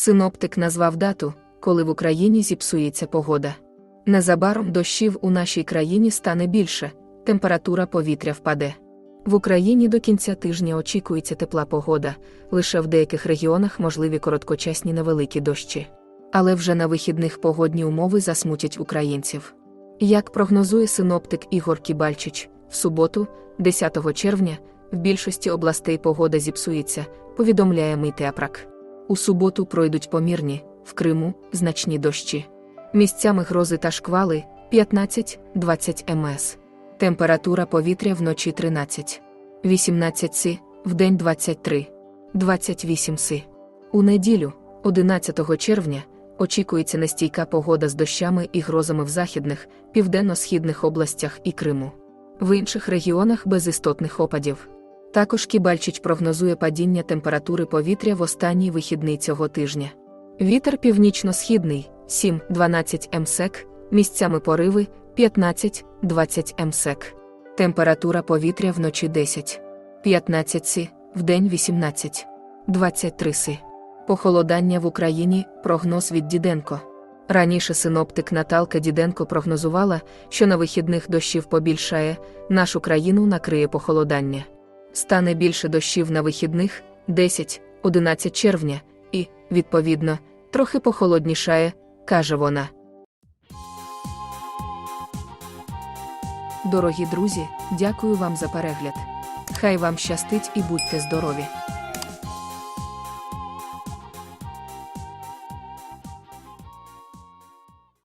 Синоптик назвав дату, коли в Україні зіпсується погода. Незабаром дощів у нашій країні стане більше, температура повітря впаде. В Україні до кінця тижня очікується тепла погода, лише в деяких регіонах можливі короткочасні невеликі дощі. Але вже на вихідних погодні умови засмутять українців. Як прогнозує синоптик Ігор Кібальчич, в суботу, 10 червня, в більшості областей погода зіпсується, повідомляє Митеапрак. У суботу пройдуть помірні, в Криму значні дощі. Місцями грози та шквали 15-20 МС. Температура повітря вночі 13. 18 Си, вдень 23. 28 Си. У неділю, 11 червня, очікується нестійка погода з дощами і грозами в західних, південно-східних областях і Криму. В інших регіонах без істотних опадів. Також Кібальчич прогнозує падіння температури повітря в останній вихідний цього тижня. Вітер північно-східний 7-12 мсек, місцями пориви 15-20 мсек. Температура повітря вночі 10, 15 си, вдень 18, 23 си. Похолодання в Україні прогноз від Діденко. Раніше синоптик Наталка Діденко прогнозувала, що на вихідних дощів побільшає, нашу країну накриє похолодання. Стане більше дощів на вихідних 10-11 червня, і, відповідно, трохи похолоднішає, каже вона. Дорогі друзі, дякую вам за перегляд. Хай вам щастить і будьте здорові!